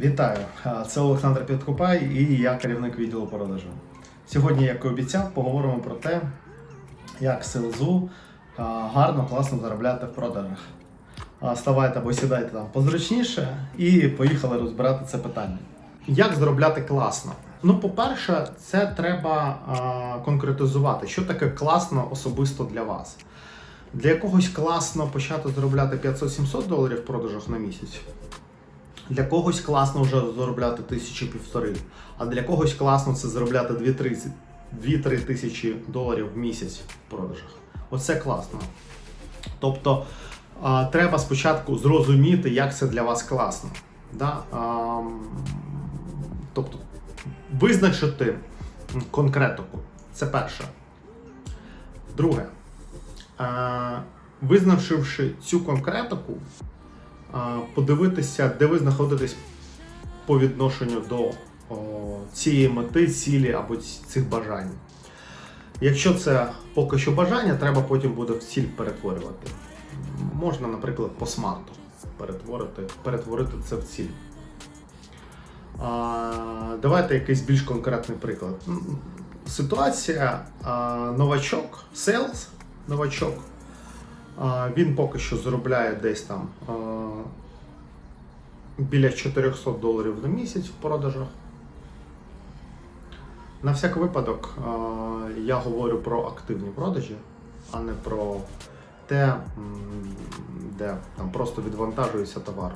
Вітаю! Це Олександр Підкупай і я керівник відділу продажу. Сьогодні, як і обіцяв, поговоримо про те, як селзу гарно, класно заробляти в продажах. Ставайте або сідайте там позручніше і поїхали розбирати це питання. Як заробляти класно? Ну, по-перше, це треба конкретизувати, що таке класно особисто для вас. Для якогось класно почати заробляти 500-700 доларів в продажах на місяць. Для когось класно вже заробляти тисячі півтори, а для когось класно це заробляти 2-3 2-3 тисячі доларів в місяць в продажах. Оце класно. Тобто а, треба спочатку зрозуміти, як це для вас класно. Да? А, тобто визначити конкретику. Це перше. Друге. А, визначивши цю конкретику, подивитися, де ви знаходитесь по відношенню до цієї мети, цілі або цих бажань. Якщо це поки що бажання, треба потім буде в ціль перетворювати. Можна, наприклад, по смарту перетворити, перетворити це в ціль. Давайте якийсь більш конкретний приклад. Ситуація новачок, sales, новачок. Він поки що заробляє десь там біля 400 доларів на місяць в продажах. На всяк випадок я говорю про активні продажі, а не про те, де там просто відвантажується товар.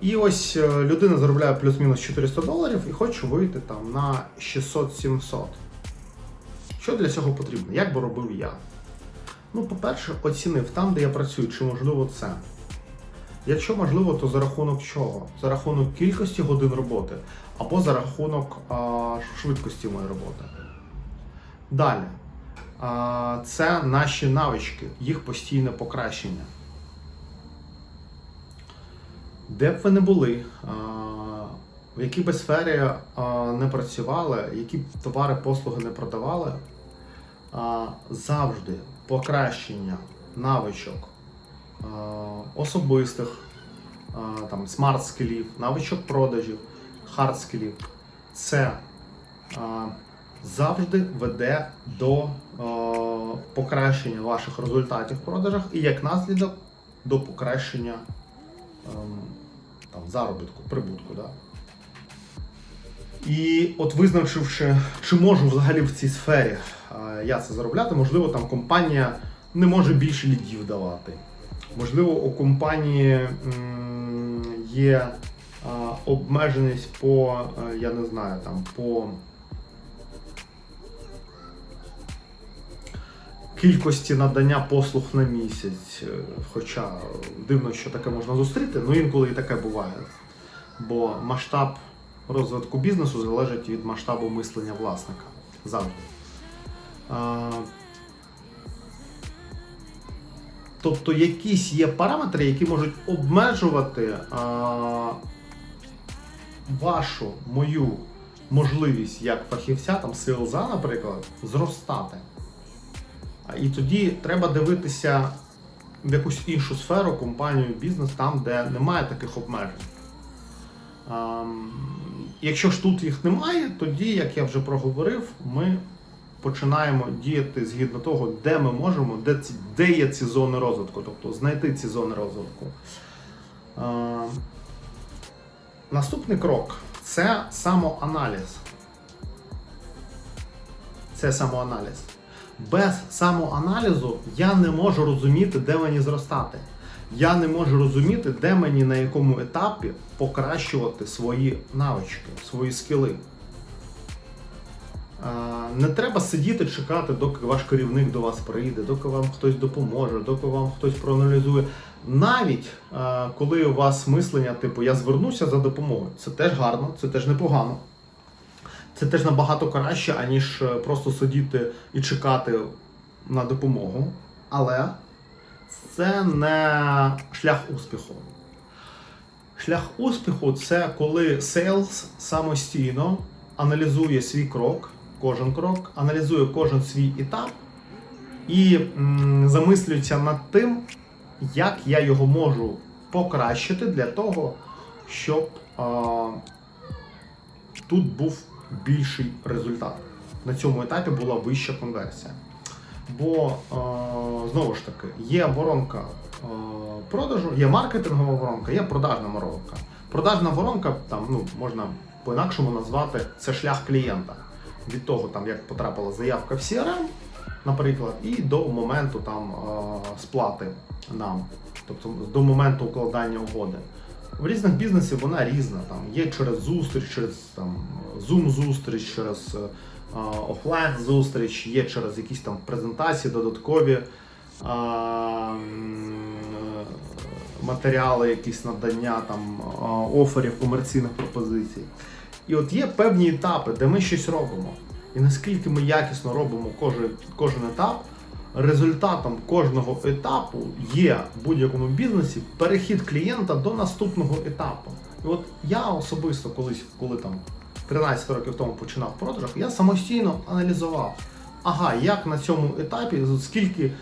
І ось е, людина заробляє плюс-мінус 400 доларів і хоче вийти там на 600-700. Що для цього потрібно? Як би робив я? Ну, по-перше, оцінив там, де я працюю, чи можливо це. Якщо можливо, то за рахунок чого? За рахунок кількості годин роботи або за рахунок а, швидкості моєї роботи. Далі. А, це наші навички, їх постійне покращення. Де б ви не були, а, в якій би сфері а, не працювали, які б товари, послуги не продавали, а, завжди покращення навичок особистих, там, смарт-скілів, навичок продажів, хард-скілів, це завжди веде до покращення ваших результатів в продажах і як наслідок до покращення ем, там, заробітку, прибутку. Да? І от визначивши, чи можу взагалі в цій сфері е, я це заробляти, можливо, там компанія не може більше лідів давати. Можливо, у компанії є обмеженість по, е, я не знаю, там, по кількості надання послуг на місяць. Е, Хоча дивно, що таке можна зустріти, ну інколи і таке буває. Бо масштаб розвитку бізнесу залежить від масштабу мислення власника завжди. А, Тобто якісь є параметри, які можуть обмежувати а, вашу мою можливість як фахівця, там селза, наприклад, зростати. А, І тоді треба дивитися в якусь іншу сферу, компанію, бізнес, там, де немає таких обмежень. Ам, Якщо ж тут їх немає, тоді, як я вже проговорив, ми починаємо діяти згідно того, де ми можемо, де, ці, де є ці зони розвитку, тобто знайти ці зони розвитку. Ам, Наступний крок це самоаналіз. Це самоаналіз. Без самоаналізу я не можу розуміти, де мені зростати. Я не можу розуміти, де мені на якому етапі покращувати свої навички, свої скіли. Не треба сидіти чекати, доки ваш керівник до вас прийде, доки вам хтось допоможе, доки вам хтось проаналізує. Навіть коли у вас мислення, типу, я звернуся за допомогою, це теж гарно, це теж непогано. Це теж набагато краще, аніж е, просто сидіти і чекати на допомогу. Але це не шлях успіху. Шлях успіху це коли сейлс самостійно аналізує свій крок, кожен крок, аналізує кожен свій етап і м, замислюється над тим, як я його можу покращити для того, щоб а, тут був більший результат. На цьому етапі була вища конверсія. Бо е, знову ж таки є воронка е, продажу, є маркетингова воронка, є продажна воронка. Продажна воронка там ну можна по-інакшому назвати це шлях клієнта від того, там як потрапила заявка в CRM, наприклад, і до моменту там е, сплати нам, тобто до моменту укладання угоди. В різних бізнесів вона різна. Там є через зустріч, через там Zoom зустріч, через е, офлайн зустріч, є через якісь там презентації, додаткові а, е, матеріали, якісь надання там оферів, комерційних пропозицій. І от є певні етапи, де ми щось робимо. І наскільки ми якісно робимо кожен, кожен етап, результатом кожного етапу є в будь-якому бізнесі перехід клієнта до наступного етапу. І от я особисто колись, коли там 13 років тому починав в продажах, я самостійно аналізував, ага, як на цьому етапі, скільки е,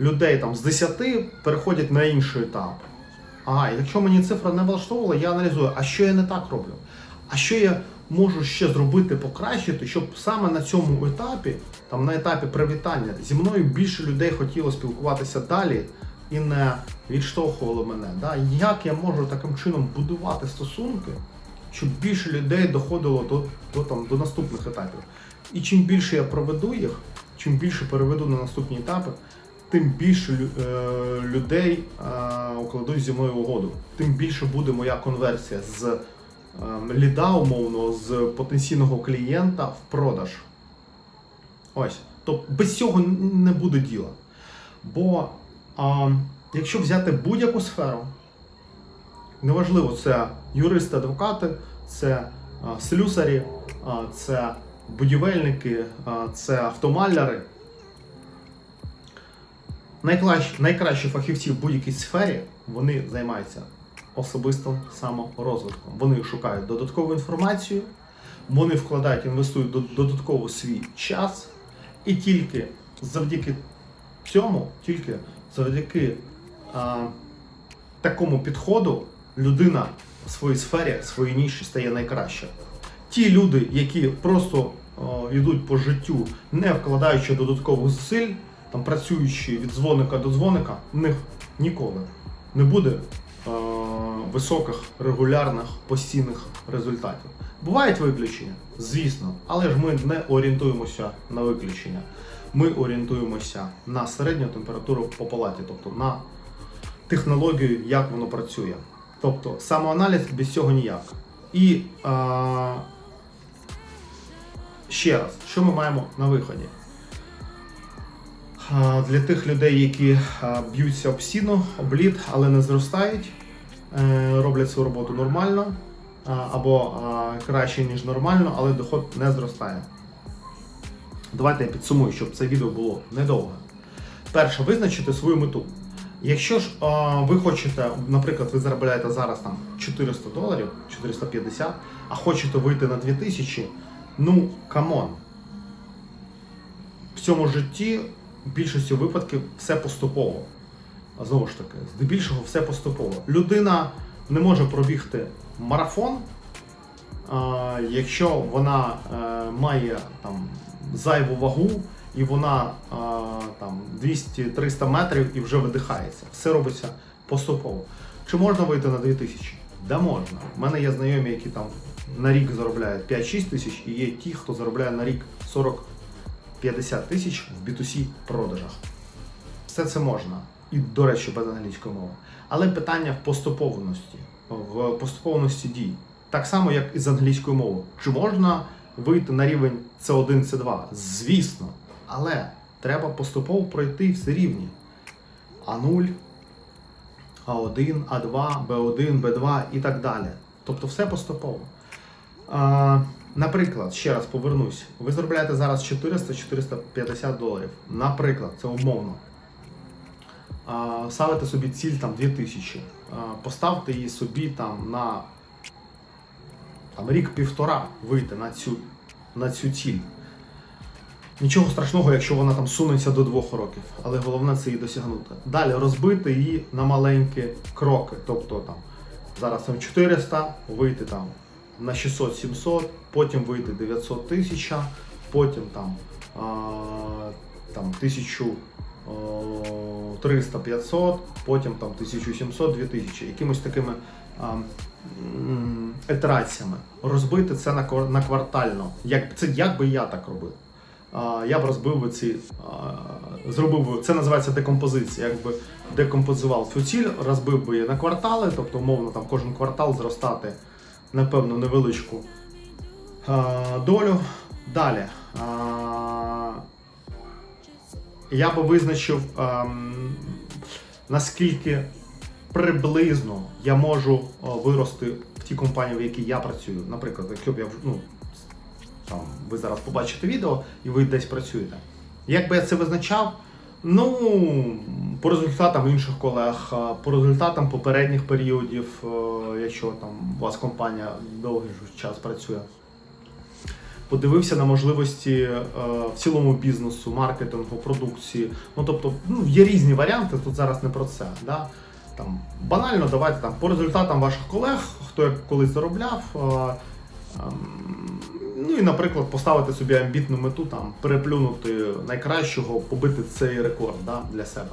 людей там з 10 переходять на інший етап. Ага, якщо мені цифра не влаштовувала, я аналізую, а що я не так роблю? А що я можу ще зробити, покращити, щоб саме на цьому етапі, там на етапі привітання, зі мною більше людей хотіло спілкуватися далі і не відштовхувало мене. Да? Як я можу таким чином будувати стосунки, щоб більше людей доходило до, до, там, до наступних етапів. І чим більше я проведу їх, чим більше переведу на наступні етапи, тим більше е, людей е, укладуть зі мною угоду, тим більше буде моя конверсія з ліда умовного, з потенційного клієнта в продаж. Ось. Тобто без цього не буде діла. Бо а, якщо взяти будь-яку сферу, неважливо, це юристи, адвокати, це а, слюсарі, а, це будівельники, а, це автомаляри. Найкращі, найкращі фахівці в будь-якій сфері вони займаються особистим саморозвитком. Вони шукають додаткову інформацію, вони вкладають, інвестують до- додатково свій час, і тільки завдяки цьому, тільки завдяки а, такому підходу людина в своїй сфері, в своїй ніші стає найкраще. Ті люди, які просто о, йдуть по життю, не вкладаючи додаткових зусиль, там працюючи від дзвоника до дзвоника, в них ніколи не буде е, високих, регулярних, постійних результатів. Бувають виключення, звісно, але ж ми не орієнтуємося на виключення. Ми орієнтуємося на середню температуру по палаті, тобто на технологію, як воно працює. Тобто самоаналіз без цього ніяк. І е, ще раз, що ми маємо на виході? А, Для тих людей, які а, б'ються об стіну, об лід, але не зростають, роблять свою роботу нормально або краще, ніж нормально, але доход не зростає. Давайте я підсумую, щоб це відео було недовге. Перше, визначити свою мету. Якщо ж а, ви хочете, наприклад, ви заробляєте зараз там 400 доларів, 450, а хочете вийти на 2000, ну камон. В цьому житті в більшості випадків все поступово. А Знову ж таки, здебільшого все поступово. Людина не може пробігти марафон, якщо вона е, має там зайву вагу і вона а, там 200-300 метрів і вже видихається. Все робиться поступово. Чи можна вийти на 2000? Да можна. У мене є знайомі, які там на рік заробляють 5-6 тисяч, і є ті, хто заробляє на рік 40-50 тисяч в B2C продажах. Все це можна. І, до речі, без англійської мови. Але питання в поступованості, в поступованості дій. Так само, як і з англійською мовою. Чи можна вийти на рівень C1, C2? Звісно. Але треба поступово пройти всі рівні. А0, А1, А2, Б1, Б2 і так далі. Тобто все поступово. А, наприклад, ще раз повернусь, ви заробляєте зараз 400-450 доларів. Наприклад, це умовно. Ставите собі ціль там 2000. Поставте її собі там на там, рік-півтора вийти на цю, на цю ціль. Нічого страшного, якщо вона там сунеться до двох років, але головне це її досягнути. Далі розбити її на маленькі кроки. Тобто там зараз там 400, вийти там на 600-700, потім вийти 900 тисяч, потім там, а, там 1300-500, потім там 1700-2000, якимось такими ітераціями. Розбити це на, квартально. Як, це як би я так робив. Я б розбив ці, зробив це називається декомпозиція. Якби декомпозував цю ціль, розбив би її на квартали, тобто, умовно, там кожен квартал зростати на певну невеличку долю. Далі. Я би визначив, ем, наскільки приблизно я можу е, вирости в ті компанії, в якій я працюю. Наприклад, якщо б я ну, там, ви зараз побачите відео і ви десь працюєте. Як би я це визначав? Ну, по результатам інших колег, е, по результатам попередніх періодів, е, якщо там у вас компанія довгий час працює. Подивився на можливості е, в цілому бізнесу, маркетингу, продукції. Ну тобто, ну, є різні варіанти, тут зараз не про це. Да? Там, банально, давайте там по результатам ваших колег, хто як колись заробляв. е, ем, Ну і, наприклад, поставити собі амбітну мету, там, переплюнути найкращого, побити цей рекорд да, для себе.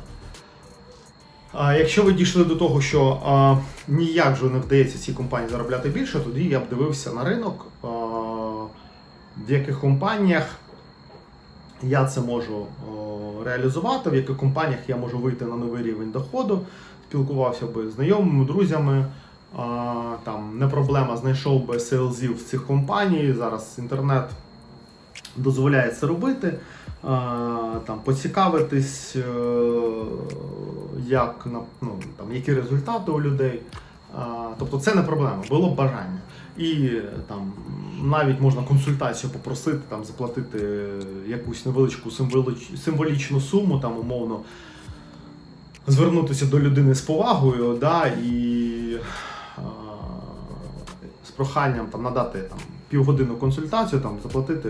А якщо ви дійшли до того, що а, ніяк же не вдається цій компанії заробляти більше, тоді я б дивився на ринок, а, в яких компаніях я це можу реалізувати, в яких компаніях я можу вийти на новий рівень доходу, спілкувався би з знайомими, друзями. Там не проблема, знайшов би селзів в цих компаній. Зараз інтернет дозволяє це робити. Там поцікавитись, е, як ну, там які результати у людей. Тобто це не проблема, було б бажання. І там навіть можна консультацію попросити, там заплатити якусь невеличку символічну суму, там умовно звернутися до людини з повагою, да, і а, з проханням там надати там півгодинну консультацію, там заплатити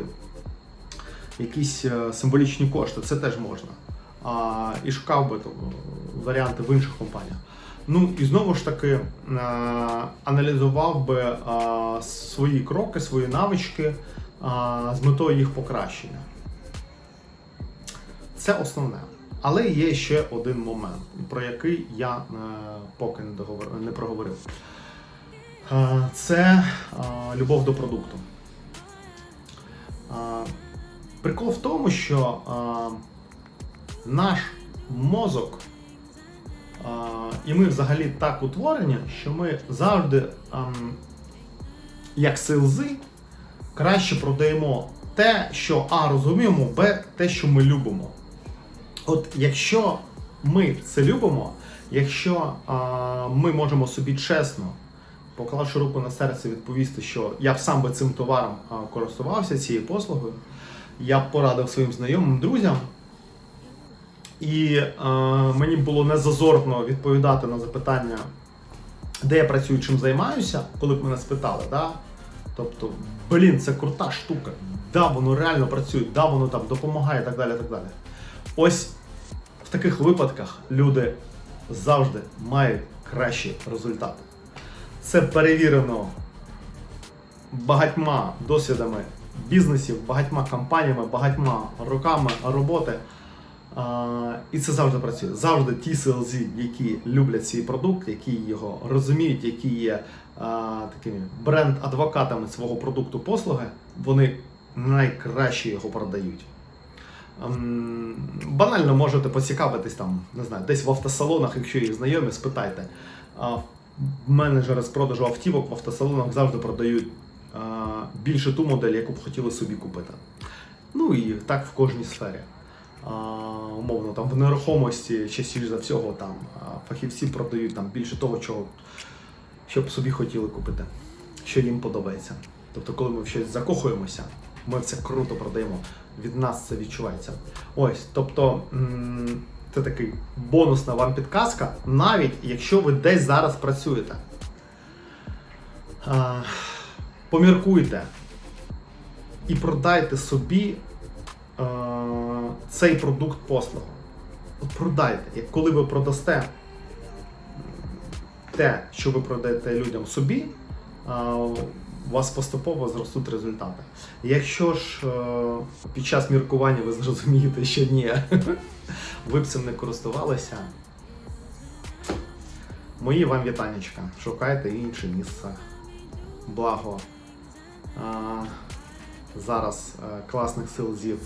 якісь е, символічні кошти. Це теж можна. А, і шукав би там, варіанти в інших компаніях. Ну і знову ж таки е, аналізував би е, свої кроки, свої навички е, з метою їх покращення. Це основне. Але є ще один момент, про який я поки не, проговорив. Це любов до продукту. Прикол в тому, що наш мозок, і ми взагалі так утворені, що ми завжди, ем, як селзи, краще продаємо те, що А розуміємо, Б те, що ми любимо. От якщо ми це любимо, якщо ми можемо собі чесно, поклавши руку на серце, відповісти, що я б сам би цим товаром користувався цією послугою, я б порадив своїм знайомим друзям. І е, мені було незазорно відповідати на запитання, де я працюю, чим займаюся, коли б мене спитали. Да? Тобто, блін, це крута штука. Да, воно реально працює, да, воно там допомагає і так далі. так далі. Ось в таких випадках люди завжди мають кращі результати. Це перевірено багатьма досвідами бізнесів, багатьма компаніями, багатьма роками роботи. А, і це завжди працює. Завжди ті селзі, які люблять свій продукт, які його розуміють, які є а, такими бренд-адвокатами свого продукту послуги, вони найкраще його продають. Ем, Банально можете поцікавитись там, не знаю, десь в автосалонах, якщо їх знайомі, спитайте. Менеджери з продажу автівок в автосалонах завжди продають більше ту модель, яку б хотіли собі купити. Ну і так в кожній сфері. Умовно, там в нерухомості частіше за всього там фахівці продають там більше того, чого що б собі хотіли купити, що їм подобається. Тобто, коли ми в щось закохуємося, ми це круто продаємо. Від нас це відчувається. Ось, тобто, це такий бонусна вам підказка, навіть якщо ви десь зараз працюєте. Поміркуйте і продайте собі е, цей продукт послугу. Продайте. Як коли ви продасте те, що ви продаєте людям собі, а, у вас поступово зростуть результати. Якщо ж е, під час міркування ви зрозумієте, що ні, ви б цим не користувалися. Мої вам вітанечка. Шукайте інше місце. Благо. Зараз е, класних селзів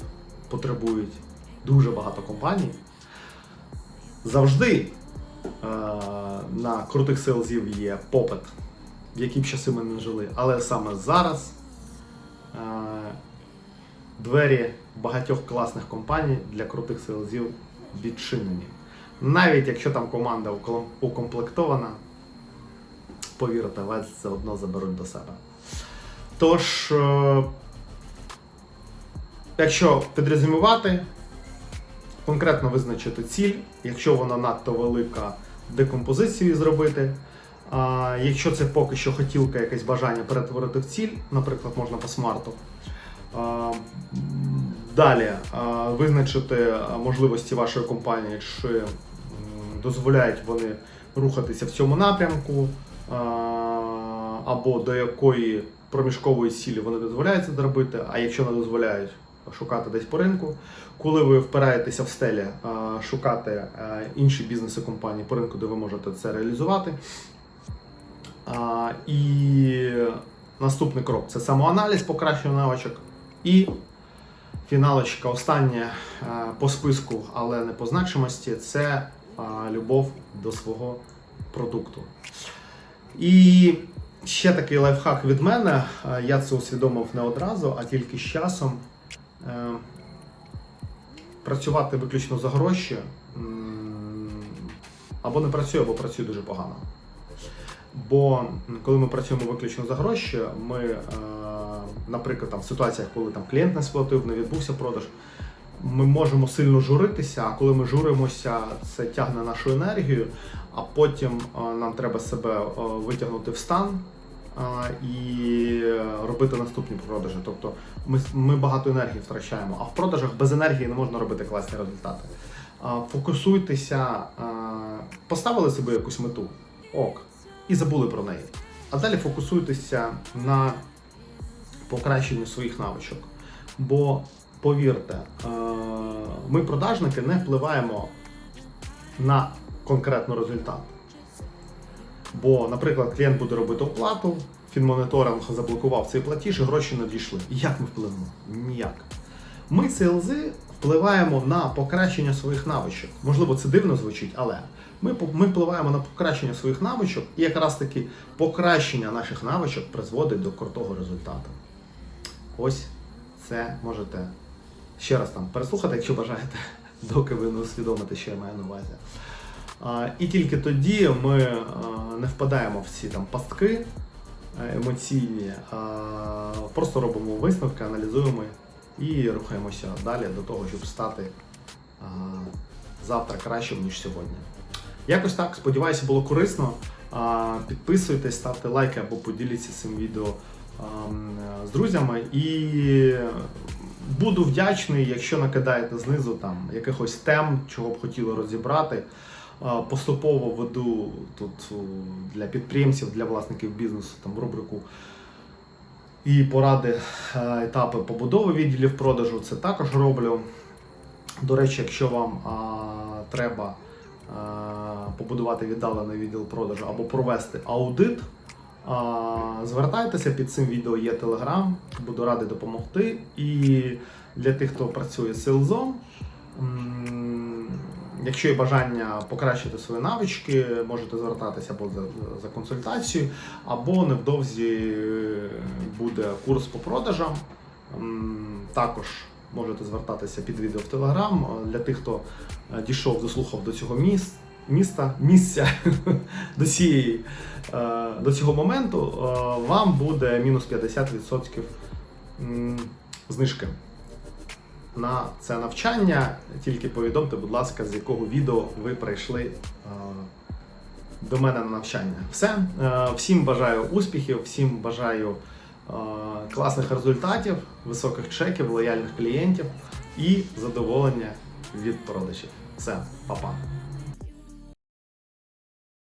потребують дуже багато компаній. Завжди е, на крутих селзів є попит, в які б часи ми не жили. Але саме зараз е, двері багатьох класних компаній для крутих селзів відчинені. Навіть якщо там команда укомплектована, повірте, вас все одно заберуть до себе. Тож, якщо підрезюмувати, конкретно визначити ціль, якщо вона надто велика, декомпозицію зробити. А якщо це поки що хотілка, якесь бажання перетворити в ціль, наприклад, можна по смарту. А, Далі а, визначити можливості вашої компанії, чи дозволяють вони рухатися в цьому напрямку, а, або до якої проміжкової цілі вони дозволяють це зробити, а якщо не дозволяють, шукати десь по ринку. Коли ви впираєтеся в стелі, шукати е, інші бізнеси компанії по ринку, де ви можете це реалізувати. І наступний крок це самоаналіз, покращення навичок. І фіналочка, остання е, по списку, але не по значимості, це любов до свого продукту. І ще такий лайфхак від мене. е, Я це усвідомив не одразу, а тільки з часом. Працювати виключно за гроші або не працює, або працює дуже погано. Бо коли ми працюємо виключно за гроші, ми, е, наприклад, там, в ситуаціях, коли там, клієнт не сплатив, не відбувся продаж, ми можемо сильно журитися, а коли ми журимося, це тягне нашу енергію, а потім е, нам треба себе е, витягнути в стан і робити наступні продажі. Тобто ми, ми багато енергії втрачаємо, а в продажах без енергії не можна робити класні результати. Фокусуйтеся, поставили собі якусь мету, ок, і забули про неї. А далі фокусуйтеся на покращенні своїх навичок. Бо повірте, е, ми, продажники, не впливаємо на конкретний результат. Бо, наприклад, клієнт буде робити оплату, фінмоніторинг заблокував цей платіж, і гроші надійшли. Як ми впливемо? Ніяк. Ми, селзи, впливаємо на покращення своїх навичок. Можливо, це дивно звучить, але ми, ми впливаємо на покращення своїх навичок, і якраз таки покращення наших навичок призводить до крутого результату. Ось це можете ще раз там переслухати, якщо бажаєте, доки ви не усвідомите, що я маю на увазі. І тільки тоді ми не впадаємо в ці там пастки е, емоційні, а просто робимо висновки, аналізуємо і рухаємося далі до того, щоб стати завтра кращим, ніж сьогодні. Якось так, сподіваюся, було корисно. Підписуйтесь, ставте лайки або поділіться цим відео з друзями. І буду вдячний, якщо накидаєте знизу там якихось тем, чого б хотіли розібрати. Поступово веду тут для підприємців, для власників бізнесу там рубрику і поради е, етапи побудови відділів продажу. Це також роблю. До речі, якщо вам а, треба а, побудувати віддалений відділ продажу або провести аудит, а, звертайтеся під цим відео є телеграм, буду радий допомогти. І для тих, хто працює з селзом, якщо є бажання покращити свої навички, можете звертатися або за, за консультацією, або невдовзі буде курс по продажам. Також можете звертатися під відео в Телеграм. Для тих, хто е, дійшов, дослухав до цього міс- міста, місця, до, цієї, е, до цього моменту, е, вам буде мінус 50% знижки на це навчання. Тільки повідомте, будь ласка, з якого відео ви прийшли е, до мене на навчання. Все. Е, Всім бажаю успіхів, всім бажаю е, класних результатів, високих чеків, лояльних клієнтів і задоволення від продажів. Все, па-па.